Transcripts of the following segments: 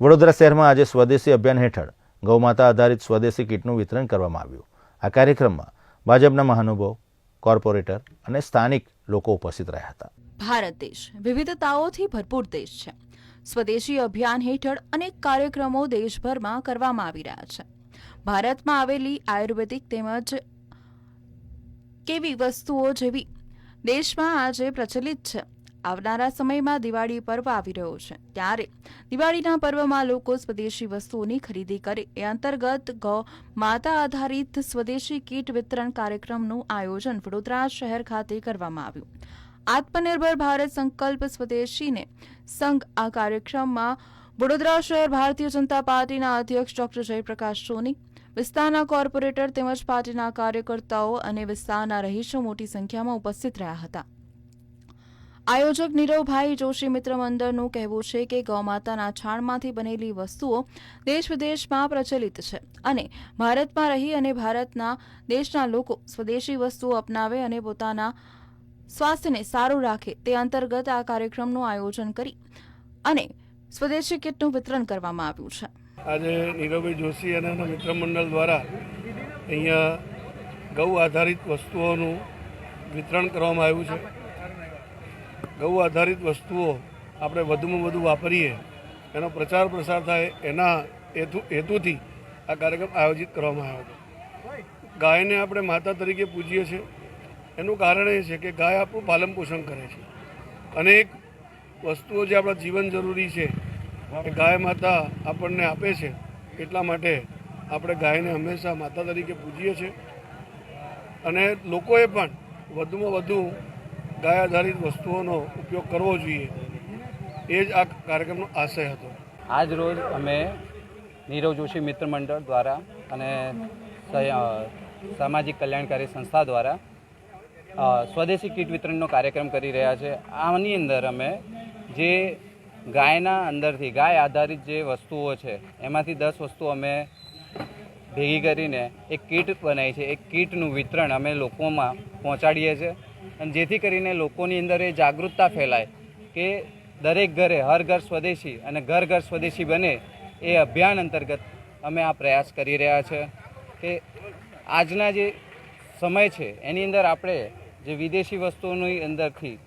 વડોદરા શહેરમાં આજે સ્વદેશી અભિયાન હેઠળ ગૌમાતા આધારિત સ્વદેશી કીટનું વિતરણ કરવામાં આવ્યું. આ કાર્યક્રમમાં ભાજપના મહાનુભાવ, કોર્પોરેટર અને સ્થાનિક લોકો ઉપસ્થિત રહ્યા હતા. ભારત દેશ, વિવિધતાઓથી ભરપૂર દેશ છે. સ્વદેશી અભિયાન હેઠળ અનેક કાર્યક્રમો દેશભરમાં કરવામાં આવી રહ્યા છે. ભારતમાં આવેલી આયુર્વેદિક તેમજ કેવી વસ્તુઓ જેવી દેશમાં આજે પ્રચલિત છે. આવનારા સમયમાં દિવાળી પર્વ આવી રહ્યો છે. ત્યારે દિવાળીના પર્વમાં લોકો સ્વદેશી વસ્તુઓની ખરીદી કરે. એ અંતર્ગત ગૌ, માતા આધારિત સ્વદેશી કીટ વિતરણ કાર્યક્રમનું આયોજન વડોદરા શહેર ખાતે કરવામાં આવ્યું. આત્મનિર્ભર ભારત સંકલ્પ સ્વદેશીને સંઘ આ કાર્યક્રમમાં વડોદરા શહેર ભારતીય જનતા પાર્ટીના અધ્યક્ષ ડોક્ટર જયપ્રકાશ સોની, વિસ્તારના કોર્પોરેટર તેમજ પાર્ટીના કાર્યકર્તાઓ અને વિસ્તારના રહીશો મોટી સંખ્યામાં ઉપસ્થિત રહ્યા હતા. આયોજક નીરવભાઈ જોશી મિત્ર મંડળનું કહેવું છે કે ગૌમાતાના છાણમાંથી બનેલી વસ્તુઓ દેશ વિદેશમાં પ્રચલિત છે અને ભારતમાં રહી અને ભારતના દેશના લોકો સ્વદેશી વસ્તુઓ અપનાવે અને પોતાના સ્વાસ્થ્યને સારું રાખે તે અંતર્ગત આ કાર્યક્રમનું આયોજન કરી અને સ્વદેશી કિટનું વિતરણ કરવામાં આવ્યું છે. આજે નીરવભાઈ જોશી અને એના મિત્ર મંડળ દ્વારા અહીંયા ગૌ આધારિત વસ્તુઓનું વિતરણ કરવામાં આવ્યું છે. ગૌ આધારિત વસ્તુઓ આપણે વધુમાં વધુ વાપરીએ, એનો પ્રચાર પ્રસાર થાય એના હેતુ, હેતુથી આ કાર્યક્રમ આયોજિત કરવામાં આવ્યો હતો. ગાયને આપણે માતા તરીકે પૂજીએ છીએ. એનું કારણ એ છે કે ગાય આપણું પાલન પોષણ કરે છે. અનેક વસ્તુઓ જે આપણા જીવન જરૂરી છે, એ ગાય માતા આપણને આપે છે. એટલા માટે આપણે ગાયને હંમેશા માતા તરીકે પૂજીએ છીએ. અને લોકોએ પણ વધુમાં વધુ ગાય આધારિત વસ્તુઓનો ઉપયોગ કરવો જોઈએ. એ જ આ કાર્યક્રમનો આશય હતો. આજ રોજ અમે નીરવ જોશી મિત્ર મંડળ દ્વારા અને સામાજિક કલ્યાણકારી સંસ્થા દ્વારા સ્વદેશી કીટ વિતરણનો કાર્યક્રમ કરી રહ્યા છે. આની અંદર અમે જે ગાયના અંદરથી, ગાય આધારિત જે વસ્તુઓ છે, એમાંથી દસ વસ્તુ અમે ભેગી કરીને એક કીટ બનાવી છે. એક કીટનું વિતરણ અમે લોકોમાં પહોંચાડીએ છીએ. અને જેથી કરીને લોકોની અંદર એ જાગૃતતા ફેલાય કે દરેક ઘરે હર ઘર સ્વદેશી અને ઘર ઘર સ્વદેશી બને એ અભિયાન અંતર્ગત અમે આ પ્રયાસ કરી રહ્યા છે કે આજના જે સમય છે, એની અંદર આપણે જે વિદેશી વસ્તુઓની અંદરથી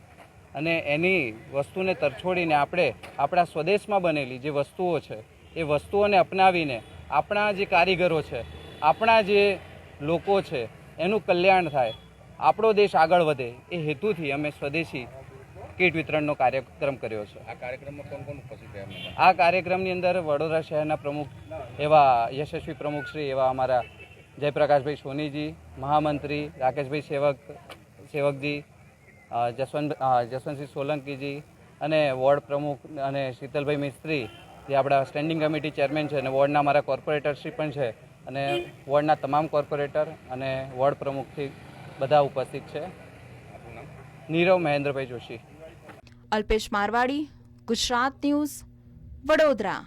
અને એની વસ્તુને તરછોડીને આપણે આપણા સ્વદેશમાં બનેલી જે વસ્તુઓ છે, એ વસ્તુઓને અપનાવીને આપણા જે કારીગરો છે, આપણા જે લોકો છે, એનું કલ્યાણ થાય. આપણો દેશ આગળ વધે એ હેતુથી અમે સ્વદેશી કીટ વિતરણનો કાર્યક્રમ કર્યો છે. આ કાર્યક્રમમાં કોણ કોણ ઉપસ્થિત રહ્યા આ કાર્યક્રમની અંદર વડોદરા શહેરના પ્રમુખ એવા યશસ્વી પ્રમુખ શ્રી એવા અમારા જયપ્રકાશભાઈ સોનીજી મહામંત્રી રાકેશભાઈ સેવક સેવકજી જસવંત જસવંતસિંહ સોલંકીજી અને વોર્ડ પ્રમુખ અને શીતલભાઈ મિસ્ત્રી જે આપણા સ્ટેન્ડિંગ કમિટી ચેરમેન છે અને વોર્ડના અમારા કોર્પોરેટરશ્રી પણ છે અને વોર્ડના તમામ કોર્પોરેટર અને વોર્ડ પ્રમુખથી બધા ઉપસ્થિત છે. નીરવ મહેન્દ્રભાઈ જોશી. અલ્પેશ મારવાડી ગુજરાત ન્યૂઝ વડોદરા.